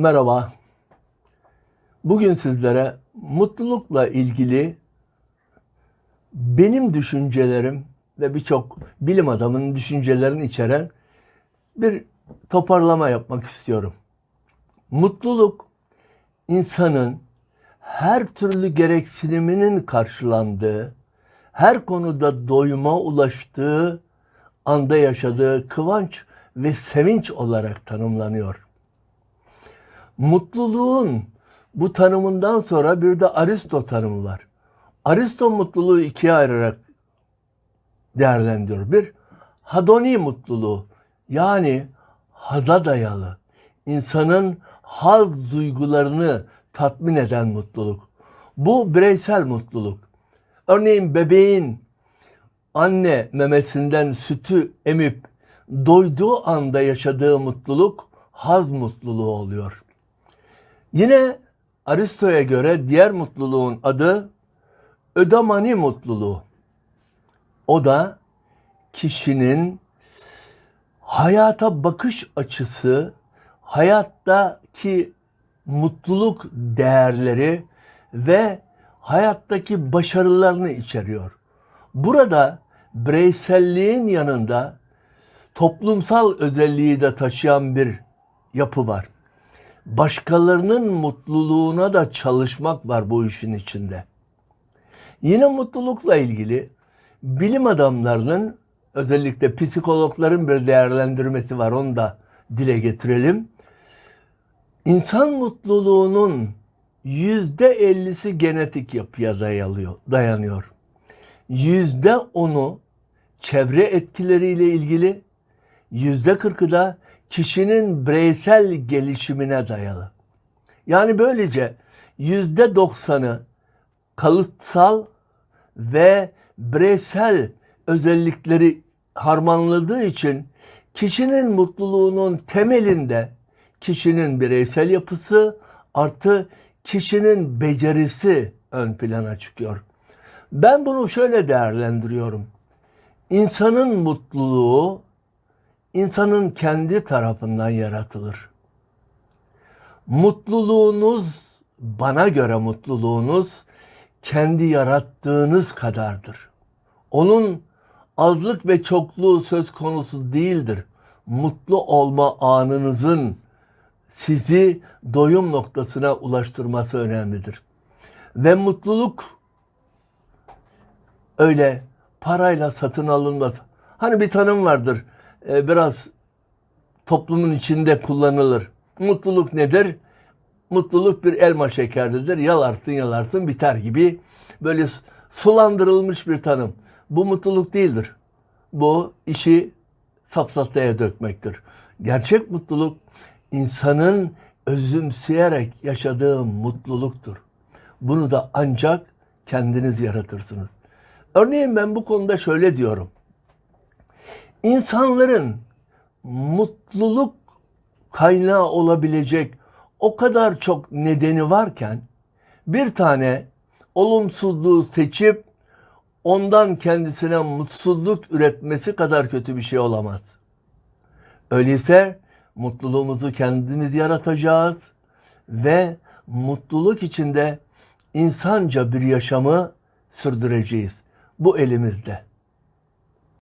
Merhaba. Bugün sizlere mutlulukla ilgili benim düşüncelerim ve birçok bilim adamının düşüncelerini içeren bir toparlama yapmak istiyorum. Mutluluk insanın her türlü gereksiniminin karşılandığı, her konuda doyuma ulaştığı anda yaşadığı kıvanç ve sevinç olarak tanımlanıyor. Mutluluğun bu tanımından sonra bir de Aristo tanımı var. Aristo mutluluğu ikiye ayırarak değerlendiriyor. Bir, hadoni mutluluğu yani haza dayalı, insanın haz duygularını tatmin eden mutluluk. Bu bireysel mutluluk. Örneğin bebeğin anne memesinden sütü emip doyduğu anda yaşadığı mutluluk haz mutluluğu oluyor. Yine Aristo'ya göre diğer mutluluğun adı ödemani mutluluğu. O da kişinin hayata bakış açısı, hayattaki mutluluk değerleri ve hayattaki başarılarını içeriyor. Burada bireyselliğin yanında toplumsal özelliği de taşıyan bir yapı var. Başkalarının mutluluğuna da çalışmak var bu işin içinde. Yine mutlulukla ilgili bilim adamlarının özellikle psikologların bir değerlendirmesi var onu da dile getirelim. İnsan mutluluğunun yüzde ellisi genetik yapıya dayalıyor, dayanıyor. Yüzde onu çevre etkileriyle ilgili, yüzde kırkı da kişinin bireysel gelişimine dayalı. Yani böylece yüzde doksanı kalıtsal ve bireysel özellikleri harmanladığı için kişinin mutluluğunun temelinde kişinin bireysel yapısı artı kişinin becerisi ön plana çıkıyor. Ben bunu şöyle değerlendiriyorum. İnsanın mutluluğu insanın kendi tarafından yaratılır. Mutluluğunuz bana göre mutluluğunuz kendi yarattığınız kadardır. Onun azlık ve çokluğu söz konusu değildir. Mutlu olma anınızın sizi doyum noktasına ulaştırması önemlidir. Ve mutluluk öyle parayla satın alınmaz. Hani bir tanım vardır. E, Biraz toplumun içinde kullanılır. Mutluluk nedir? Mutluluk bir elma şekerlidir. Yalarsın yalarsın biter gibi böyle sulandırılmış bir tanım. Bu mutluluk değildir. Bu işi safsataya dökmektir. Gerçek mutluluk insanın özümseyerek yaşadığı mutluluktur. Bunu da ancak kendiniz yaratırsınız. Örneğin ben bu konuda şöyle diyorum. İnsanların mutluluk kaynağı olabilecek o kadar çok nedeni varken bir tane olumsuzluğu seçip ondan kendisine mutsuzluk üretmesi kadar kötü bir şey olamaz. Öyleyse mutluluğumuzu kendimiz yaratacağız ve mutluluk içinde insanca bir yaşamı sürdüreceğiz. Bu elimizde.